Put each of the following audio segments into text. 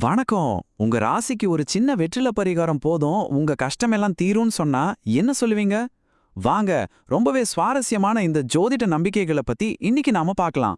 வணக்கம். உங்க ராசிக்கு ஒரு சின்ன வெற்றில பரிகாரம் போதும். உங்க கஷ்டமெல்லாம் தீரும்னு சொன்னா என்ன சொல்லுவீங்க? வாங்க ரொம்பவே சுவாரஸ்யமான இந்த ஜோதிட நம்பிக்கைகளை பத்தி இன்னைக்கு நாம பார்க்கலாம்.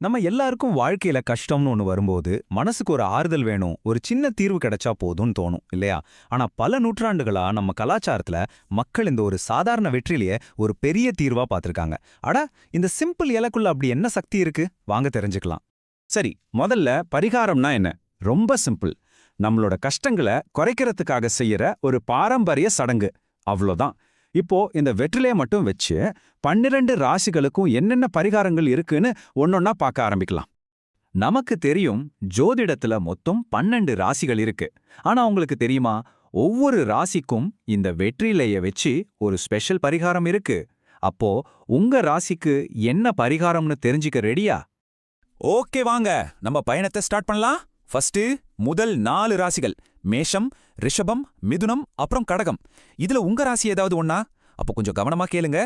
நம்ம எல்லாருக்கும் வாழ்க்கையில கஷ்டம்னு ஒன்று வரும்போது மனசுக்கு ஒரு ஆறுதல் வேணும். ஒரு சின்ன தீர்வு கிடைச்சா போதும்னு தோணும் இல்லையா? ஆனா பல நூற்றாண்டுகளா நம்ம கலாச்சாரத்துல மக்கள் இந்த ஒரு சாதாரண வெற்றிலேயே ஒரு பெரிய தீர்வா பார்த்திருக்காங்க. அட இந்த சிம்பிள் இலக்குள்ள அப்படி என்ன சக்தி இருக்கு? வாங்க தெரிஞ்சுக்கலாம். சரி முதல்ல பரிகாரம்னா என்ன? ரொம்ப சிம்பிள். நம்மளோட கஷ்டங்களை குறைக்கிறதுக்காக செய்யற ஒரு பாரம்பரிய சடங்கு. அவ்வளோதான். இப்போ இந்த வெற்றிலையை மட்டும் வச்சு பன்னிரண்டு ராசிகளுக்கும் என்னென்ன பரிகாரங்கள் இருக்குன்னு ஒன்னொன்னா பார்க்க ஆரம்பிக்கலாம். நமக்கு தெரியும் ஜோதிடத்துல மொத்தம் பன்னெண்டு ராசிகள் இருக்கு. ஆனா உங்களுக்கு தெரியுமா? ஒவ்வொரு ராசிக்கும் இந்த வெற்றிலைய வச்சு ஒரு ஸ்பெஷல் பரிகாரம் இருக்கு. அப்போ உங்க ராசிக்கு என்ன பரிகாரம்னு தெரிஞ்சுக்க ரெடியா? ஓகே வாங்க. நம்ம பயணத்தை ஸ்டார்ட் பண்ணலாம். ஃபர்ஸ்ட் முதல் நாலு ராசிகள். மேஷம் ரிஷபம் மிதுனம் அப்புறம் கடகம். இதுல உங்க ராசி ஏதாவது ஒன்னா அப்போ கொஞ்சம் கவனமா கேளுங்க.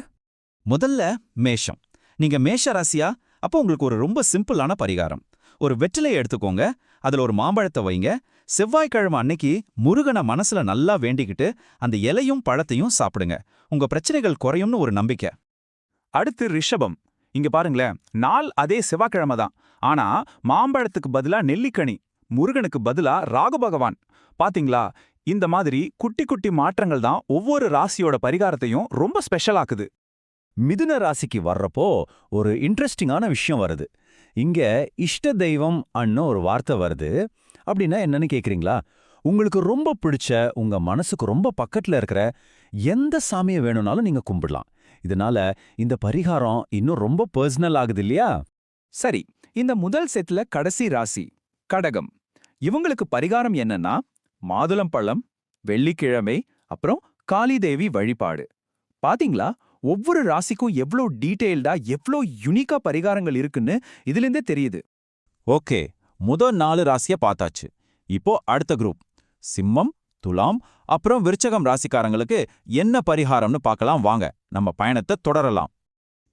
முதல்ல மேஷம். நீங்க மேஷ ராசியா? அப்போ உங்களுக்கு ஒரு ரொம்ப சிம்பிளான பரிகாரம். ஒரு வெற்றிலையை எடுத்துக்கோங்க. அதுல ஒரு மாம்பழத்தை வைங்க. செவ்வாய்க்கிழமை அன்னைக்கு முருகனை மனசுல நல்லா வேண்டிக்கிட்டு அந்த இலையும் பழத்தையும் சாப்பிடுங்க. உங்க பிரச்சனைகள் குறையும்னு ஒரு நம்பிக்கை. அடுத்து ரிஷபம். இங்க பாருங்களேன். நாள் அதே செவ்வாய்க்கிழமை தான். ஆனா மாம்பழத்துக்கு பதிலா நெல்லிக்கனி. முருகனுக்கு பதிலா ராகு பகவான். பாத்தீங்களா? இந்த மாதிரி குட்டி குட்டி மாற்றங்கள் தான் ஒவ்வொரு ராசியோட பரிகாரத்தையும் ரொம்ப ஸ்பெஷலாக்குது மிதுன ராசிக்கு வர்றப்போ ஒரு இன்ட்ரெஸ்டிங்கான விஷயம் வருது. இங்க இஷ்ட தெய்வம் அன்னு ஒரு வார்த்தை வருது. அப்படின்னா என்னன்னு கேக்குறீங்களா? உங்களுக்கு ரொம்ப பிடிச்ச உங்க மனசுக்கு ரொம்ப பக்கத்துல இருக்கிற எந்த சாமியை வேணும்னாலும் நீங்க கும்பிடலாம். இதனால இந்த பரிகாரம் இன்னும் ரொம்ப பர்சனல் ஆகுது இல்லையா? சரி இந்த முதல் செட்ல கடைசி ராசி. கடகம். இவங்களுக்கு பரிகாரம் என்னன்னா மாதுளம்பழம் வெள்ளிக்கிழமை அப்புறம் காளிதேவி வழிபாடு. பாத்தீங்களா? ஒவ்வொரு ராசிக்கும் எவ்ளோ டீட்டெயில்டா எவ்ளோ யுனிக்கா பரிகாரங்கள் இருக்குன்னு இதிலிருந்தே தெரியுது. ஓகே முதல் நாலு ராசிய பார்த்தாச்சு இப்போ அடுத்த குரூப். சிம்மம் துலாம் அப்புறம் விருச்சகம் ராசிக்காரங்களுக்கு என்ன பரிகாரம்னு பார்க்கலாம் வாங்க. நம்ம பயணத்தை தொடரலாம்.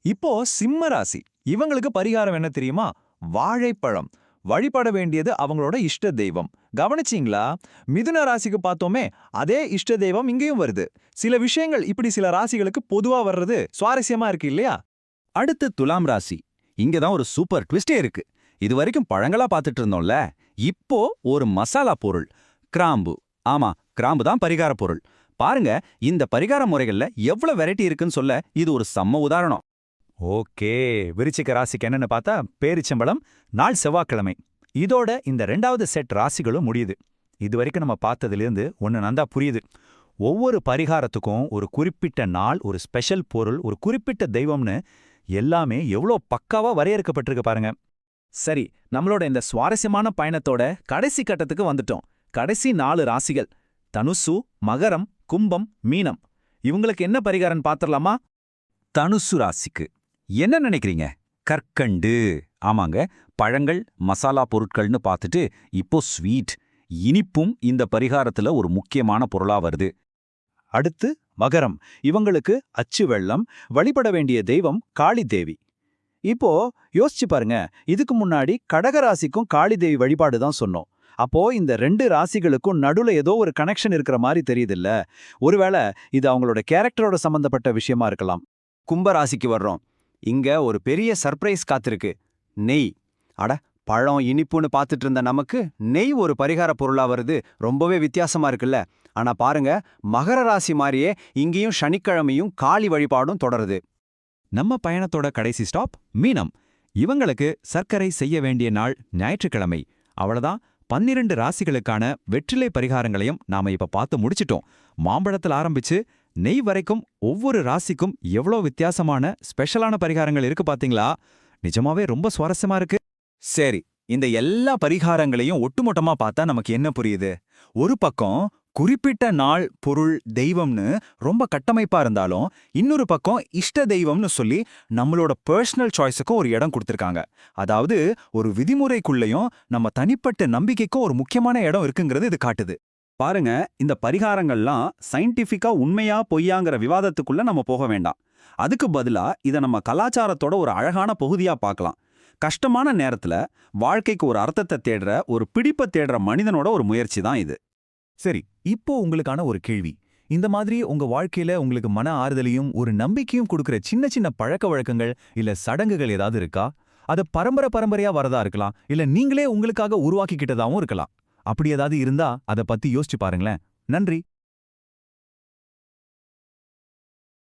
இப்போ சிம்ம ராசி. இவங்களுக்கு பரிகாரம் என்ன தெரியுமா? வாழைப்பழம். வழிபட வேண்டியது அவங்களோட இஷ்ட தெய்வம். கவனிச்சீங்களா? மிதுன ராசிக்கு பார்த்தோமே அதே இஷ்ட தெய்வம் இங்கேயும் வருது. சில விஷயங்கள் இப்படி சில ராசிகளுக்கு பொதுவா வர்றது சுவாரஸ்யமா இருக்கு இல்லையா? அடுத்து துலாம் ராசி. இங்க தான் ஒரு சூப்பர் ட்விஸ்டே இருக்கு. இது வரைக்கும் பழங்களா பார்த்துட்டு இருந்தோம்ல? இப்போ ஒரு மசாலா பொருள். கிராம்பு. ஆமா கிராம்பு தான் பரிகார பொருள். பாருங்க இந்த பரிகார முறைகள்ல எவ்வளவு வெரைட்டி இருக்குன்னு சொல்ல இது ஒரு செம்ம உதாரணம். ஓகே. விருச்சிக ராசிக்கு என்னன்னு பார்த்தா பேரிச்சம்பளம் நாள் செவ்வாய்க்கிழமை. இதோட இந்த ரெண்டாவது செட் ராசிகளும் முடியுது. இது வரைக்கும் நம்ம பார்த்ததுலேருந்து ஒன்று நந்தா புரியுது. ஒவ்வொரு பரிகாரத்துக்கும் ஒரு குறிப்பிட்ட நாள் ஒரு ஸ்பெஷல் பொருள் ஒரு குறிப்பிட்ட தெய்வம்னு எல்லாமே எவ்வளோ பக்காவா வரையறுக்கப்பட்டிருக்கு பாருங்க. சரி நம்மளோட இந்த சுவாரஸ்யமான பயணத்தோட கடைசி கட்டத்துக்கு வந்துட்டோம். கடைசி நாலு ராசிகள். தனுசு மகரம் கும்பம் மீனம். இவங்களுக்கு என்ன பரிகாரம் பார்த்துடலாமா தனுசு ராசிக்கு. என்ன நினைக்கிறீங்க? கற்கண்டு. ஆமாங்க. பழங்கள் மசாலா பொருட்கள்னு பார்த்துட்டு இப்போ ஸ்வீட். இனிப்பும் இந்த பரிகாரத்துல ஒரு முக்கியமான பொருளா வருது. அடுத்து மகரம். இவங்களுக்கு அச்சு வெள்ளம் வழிபட வேண்டிய தெய்வம் காளி தேவி. இப்போ யோசிச்சு பாருங்க. இதுக்கு முன்னாடி கடகராசிக்கும் காளி தேவி வழிபாடு தான் சொன்னோம். அப்போ இந்த ரெண்டு ராசிகளுக்கும் நடுவுல ஏதோ ஒரு கனெக்ஷன் இருக்கிற மாதிரி தெரியுதுல்ல. ஒருவேளை இது அவங்களோட கேரக்டரோட சம்பந்தப்பட்ட விஷயமா இருக்கலாம். கும்பராசிக்கு வர்றோம். இங்க ஒரு பெரிய சர்ப்ரைஸ் காத்திருக்கு. நெய். அட பழம் இனிப்புன்னு பார்த்துட்டு இருந்த நமக்கு நெய் ஒரு பரிகார பொருளா வருது. ரொம்பவே வித்தியாசமா இருக்குல்ல. ஆனா பாருங்க மகர ராசி மாதிரியே இங்கேயும் சனிக்கிழமையும் காளி வழிபாடும் தொடருது. நம்ம பயணத்தோட கடைசி ஸ்டாப் மீனம். இவங்களுக்கு சர்க்கரை செய்ய வேண்டிய நாள் ஞாயிற்றுக்கிழமை. அவ்வளவுதான். பன்னிரண்டு ராசிகளுக்கான வெற்றிலை பரிகாரங்களையும் நாம இப்ப பார்த்து முடிச்சிட்டோம். மாம்பழத்தில் ஆரம்பிச்சு நெய் வரைக்கும் ஒவ்வொரு ராசிக்கும் எவ்வளோ வித்தியாசமான ஸ்பெஷலான பரிகாரங்கள் இருக்கு பாத்தீங்களா? நிஜமாவே ரொம்ப சுவாரஸ்யமா இருக்கு. சரி இந்த எல்லா பரிகாரங்களையும் ஒட்டுமொட்டமா பார்த்தா நமக்கு என்ன புரியுது? ஒரு பக்கம் குறிப்பிட்ட நாள் பொருள் தெய்வம்னு ரொம்ப கட்டமைப்பா இருந்தாலும் இன்னொரு பக்கம் இஷ்ட தெய்வம்னு சொல்லி நம்மளோட பர்சனல் சாய்ஸுக்கும் ஒரு இடம் கொடுத்துருக்காங்க. அதாவது ஒரு விதிமுறைக்குள்ளேயும் நம்ம தனிப்பட்ட நம்பிக்கைக்கும் ஒரு முக்கியமான இடம் இருக்குங்கிறது இது காட்டுது. பாருங்க இந்த பரிகாரங்கள்லாம் சயின்டிஃபிக்கா உண்மையா பொய்யாங்கிற விவாதத்துக்குள்ள நம்ம போக வேண்டாம். அதுக்கு பதிலா இதை நம்ம கலாச்சாரத்தோட ஒரு அழகான பகுதியா பார்க்கலாம். கஷ்டமான நேரத்துல வாழ்க்கைக்கு ஒரு அர்த்தத்தை தேடுற ஒரு பிடிப்பை தேடுற மனிதனோட ஒரு முயற்சி தான் இது. சரி இப்போ உங்களுக்கான ஒரு கேள்வி. இந்த மாதிரி உங்க வாழ்க்கையில உங்களுக்கு மன ஆறுதலையும் ஒரு நம்பிக்கையும் கொடுக்குற சின்ன சின்ன பழக்க வழக்கங்கள் இல்ல சடங்குகள் ஏதாவது இருக்கா? அது பரம்பரை பரம்பரையா வரதா இருக்கலாம் இல்ல நீங்களே உங்களுக்காக உருவாக்கிக்கிட்டதாவும் இருக்கலாம். அப்படி ஏதாவது இருந்தா அதை பத்தி யோசிச்சு பாருங்களேன். நன்றி.